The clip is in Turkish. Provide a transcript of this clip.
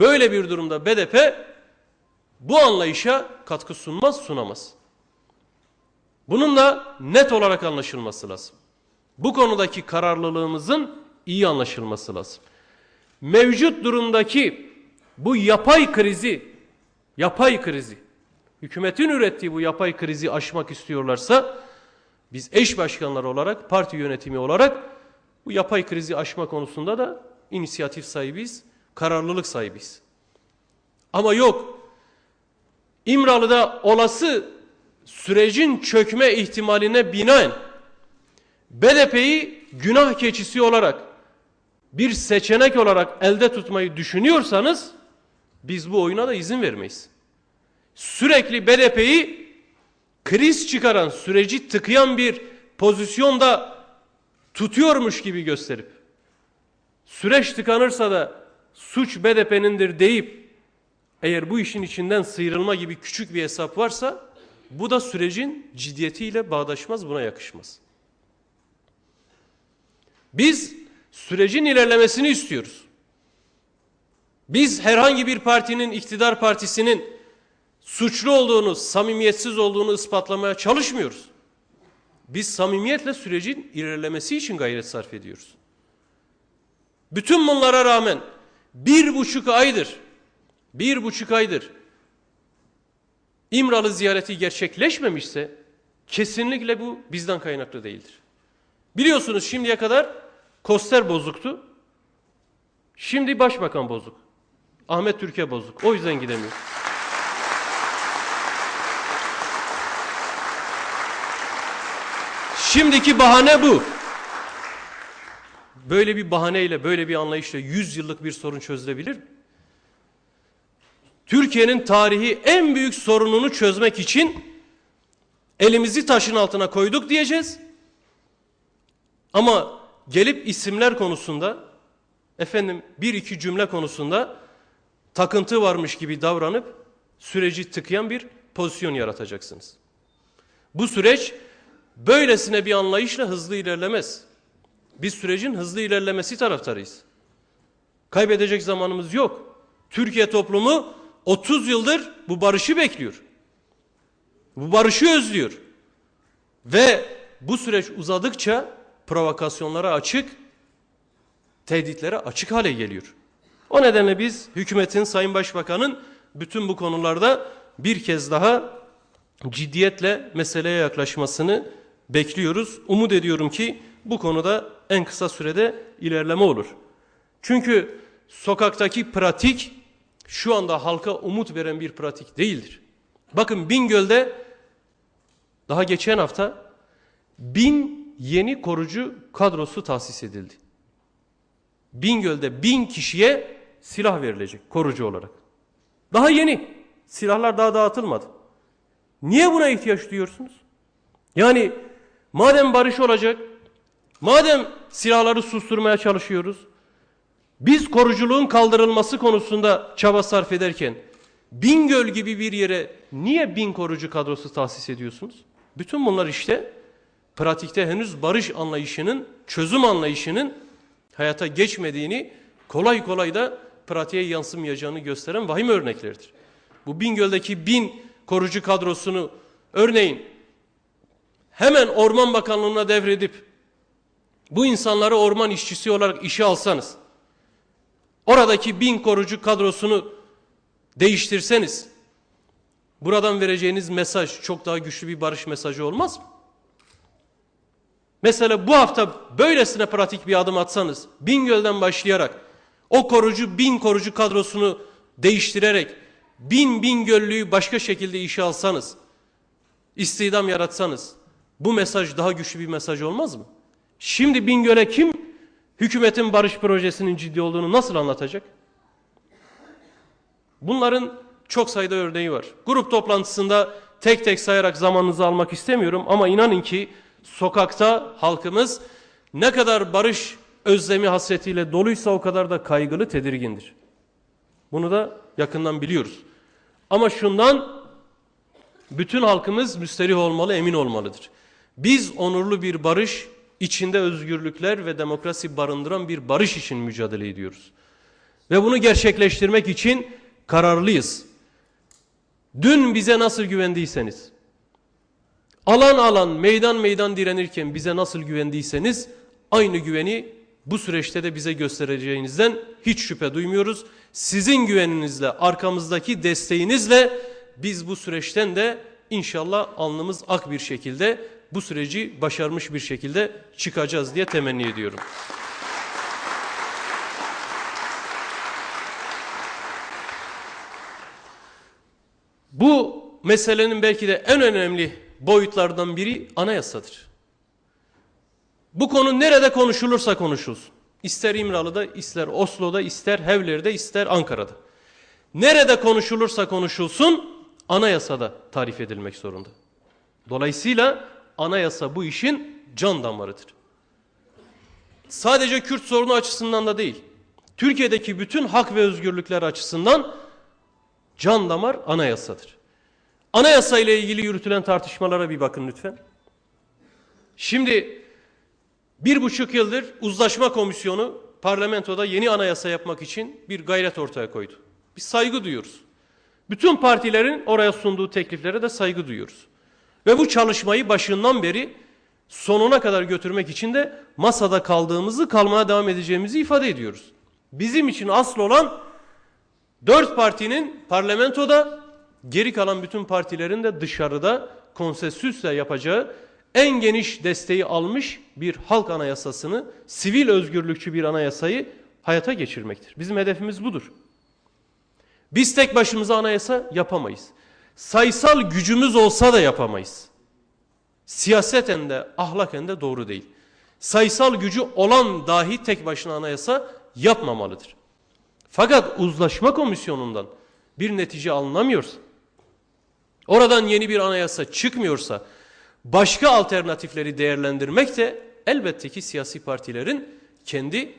Böyle bir durumda BDP bu anlayışa katkı sunmaz, sunamaz. Bunun da net olarak anlaşılması lazım. Bu konudaki kararlılığımızın iyi anlaşılması lazım. Mevcut durumdaki bu yapay krizi, yapay krizi, hükümetin ürettiği bu yapay krizi aşmak istiyorlarsa biz eş başkanlar olarak, parti yönetimi olarak bu yapay krizi aşma konusunda da inisiyatif sahibiyiz, kararlılık sahibiyiz. Ama yok, İmralı'da olası sürecin çökme ihtimaline binaen BDP'yi günah keçisi olarak bir seçenek olarak elde tutmayı düşünüyorsanız biz bu oyuna da izin vermeyiz. Sürekli BDP'yi kriz çıkaran, süreci tıkayan bir pozisyonda tutuyormuş gibi gösterip süreç tıkanırsa da suç BDP'nindir deyip eğer bu işin içinden sıyrılma gibi küçük bir hesap varsa bu da sürecin ciddiyetiyle bağdaşmaz, buna yakışmaz. Biz sürecin ilerlemesini istiyoruz. Biz herhangi bir partinin, iktidar partisinin suçlu olduğunu, samimiyetsiz olduğunu ispatlamaya çalışmıyoruz. Biz samimiyetle sürecin ilerlemesi için gayret sarf ediyoruz. Bütün bunlara rağmen bir buçuk aydır, bir buçuk aydır İmralı ziyareti gerçekleşmemişse kesinlikle bu bizden kaynaklı değildir. Biliyorsunuz şimdiye kadar Koster bozuktu. Şimdi başbakan bozuk. Ahmet Türkiye bozuk. O yüzden gidemiyor. Şimdiki bahane bu. Böyle bir bahaneyle, böyle bir anlayışla 100 yıllık bir sorun çözülebilir mi? Türkiye'nin tarihi en büyük sorununu çözmek için elimizi taşın altına koyduk diyeceğiz. Ama gelip isimler konusunda efendim bir iki cümle konusunda takıntı varmış gibi davranıp süreci tıkayan bir pozisyon yaratacaksınız. Bu süreç böylesine bir anlayışla hızlı ilerlemez. Biz sürecin hızlı ilerlemesi taraftarıyız. Kaybedecek zamanımız yok. Türkiye toplumu 30 yıldır bu barışı bekliyor. Bu barışı özlüyor. Ve bu süreç uzadıkça provokasyonlara açık, tehditlere açık hale geliyor. O nedenle biz hükümetin, Sayın Başbakan'ın bütün bu konularda bir kez daha ciddiyetle meseleye yaklaşmasını bekliyoruz. Umut ediyorum ki bu konuda en kısa sürede ilerleme olur. Çünkü sokaktaki pratik şu anda halka umut veren bir pratik değildir. Bakın Bingöl'de daha geçen hafta bin yeni korucu kadrosu tahsis edildi. Bingöl'de bin kişiye silah verilecek korucu olarak. Daha yeni. Silahlar daha dağıtılmadı. Niye buna ihtiyaç duyuyorsunuz? Yani madem barış olacak, madem silahları susturmaya çalışıyoruz, biz koruculuğun kaldırılması konusunda çaba sarf ederken Bingöl gibi bir yere niye bin korucu kadrosu tahsis ediyorsunuz? Bütün bunlar işte pratikte henüz barış anlayışının, çözüm anlayışının hayata geçmediğini kolay kolay da pratiğe yansımayacağını gösteren vahim örneklerdir. Bu Bingöl'deki bin korucu kadrosunu örneğin hemen Orman Bakanlığı'na devredip bu insanları orman işçisi olarak işe alsanız oradaki bin korucu kadrosunu değiştirseniz buradan vereceğiniz mesaj çok daha güçlü bir barış mesajı olmaz mı? Mesela bu hafta böylesine pratik bir adım atsanız Bingöl'den başlayarak o korucu bin korucu kadrosunu değiştirerek bin Bingöllüyü başka şekilde işe alsanız istihdam yaratsanız bu mesaj daha güçlü bir mesaj olmaz mı? Şimdi Bingöl'e kim hükümetin barış projesinin ciddi olduğunu nasıl anlatacak? Bunların çok sayıda örneği var. Grup toplantısında tek tek sayarak zamanınızı almak istemiyorum ama inanın ki sokakta halkımız ne kadar barış özlemi hasretiyle doluysa o kadar da kaygılı tedirgindir. Bunu da yakından biliyoruz. Ama şundan bütün halkımız müsterih olmalı, emin olmalıdır. Biz onurlu bir barış, içinde özgürlükler ve demokrasi barındıran bir barış için mücadele ediyoruz. Ve bunu gerçekleştirmek için kararlıyız. Dün bize nasıl güvendiyseniz, alan alan, meydan meydan direnirken bize nasıl güvendiyseniz, aynı güveni bu süreçte de bize göstereceğinizden hiç şüphe duymuyoruz. Sizin güveninizle, arkamızdaki desteğinizle biz bu süreçten de inşallah alnımız ak bir şekilde bu süreci başarmış bir şekilde çıkacağız diye temenni ediyorum. Bu meselenin belki de en önemli boyutlardan biri anayasadır. Bu konu nerede konuşulursa konuşulsun. İster İmralı'da, ister Oslo'da, ister Hevler'de, ister Ankara'da. Nerede konuşulursa konuşulsun anayasada tarif edilmek zorunda. Dolayısıyla anayasa bu işin can damarıdır. Sadece Kürt sorunu açısından da değil. Türkiye'deki bütün hak ve özgürlükler açısından can damar anayasadır. Anayasa ile ilgili yürütülen tartışmalara bir bakın lütfen. Şimdi bir buçuk yıldır uzlaşma komisyonu parlamentoda yeni anayasa yapmak için bir gayret ortaya koydu. Biz saygı duyuyoruz. Bütün partilerin oraya sunduğu tekliflere de saygı duyuyoruz. Ve bu çalışmayı başından beri sonuna kadar götürmek için de masada kaldığımızı, kalmaya devam edeceğimizi ifade ediyoruz. Bizim için asıl olan dört partinin parlamentoda, geri kalan bütün partilerin de dışarıda konsensüsle yapacağı en geniş desteği almış bir halk anayasasını, sivil özgürlükçü bir anayasayı hayata geçirmektir. Bizim hedefimiz budur. Biz tek başımıza anayasa yapamayız. Sayısal gücümüz olsa da yapamayız. Siyaseten de ahlaken de doğru değil. Sayısal gücü olan dahi tek başına anayasa yapmamalıdır. Fakat uzlaşma komisyonundan bir netice alınamıyorsa, oradan yeni bir anayasa çıkmıyorsa, başka alternatifleri değerlendirmek de elbette ki siyasi partilerin kendi